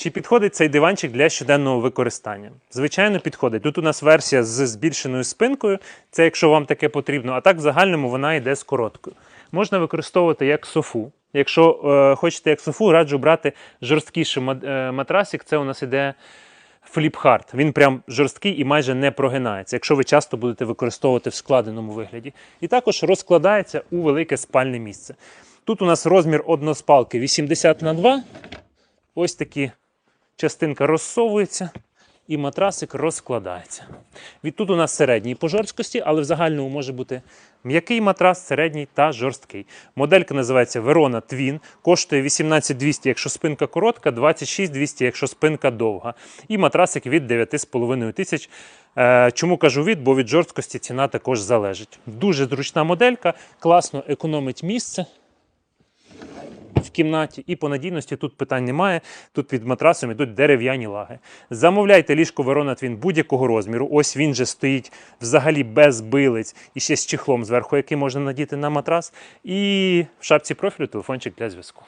Чи підходить цей диванчик для щоденного використання? Звичайно, підходить. Тут у нас версія з збільшеною спинкою, це якщо вам таке потрібно, а так в загальному вона йде з короткою. Можна використовувати як софу. Якщо е, хочете як софу, раджу брати жорсткіший е, матрасик. Це у нас іде фліпхард. Він прям жорсткий і майже не прогинається, якщо ви часто будете використовувати в складеному вигляді. І також розкладається у велике спальне місце. Тут у нас розмір односпалки 80 на 2. Ось такі частинка розсовується і матрасик розкладається. Відтут у нас середній по жорсткості, але в загальному може бути м'який матрас, середній та жорсткий. Моделька називається Verona Twin, коштує 18200, якщо спинка коротка, 26200, якщо спинка довга. І матрасик від 9,5 тисяч. Е, Чому кажу від? Бо від жорсткості ціна також залежить. Дуже зручна моделька, класно економить місце в кімнаті, і по надійності тут питань немає. Тут під матрасом ідуть дерев'яні лаги. Замовляйте ліжко Верона Твін будь-якого розміру. Ось він же стоїть взагалі без билиць і ще з чехлом зверху, який можна надіти на матрас. І в шапці профілю телефончик для зв'язку.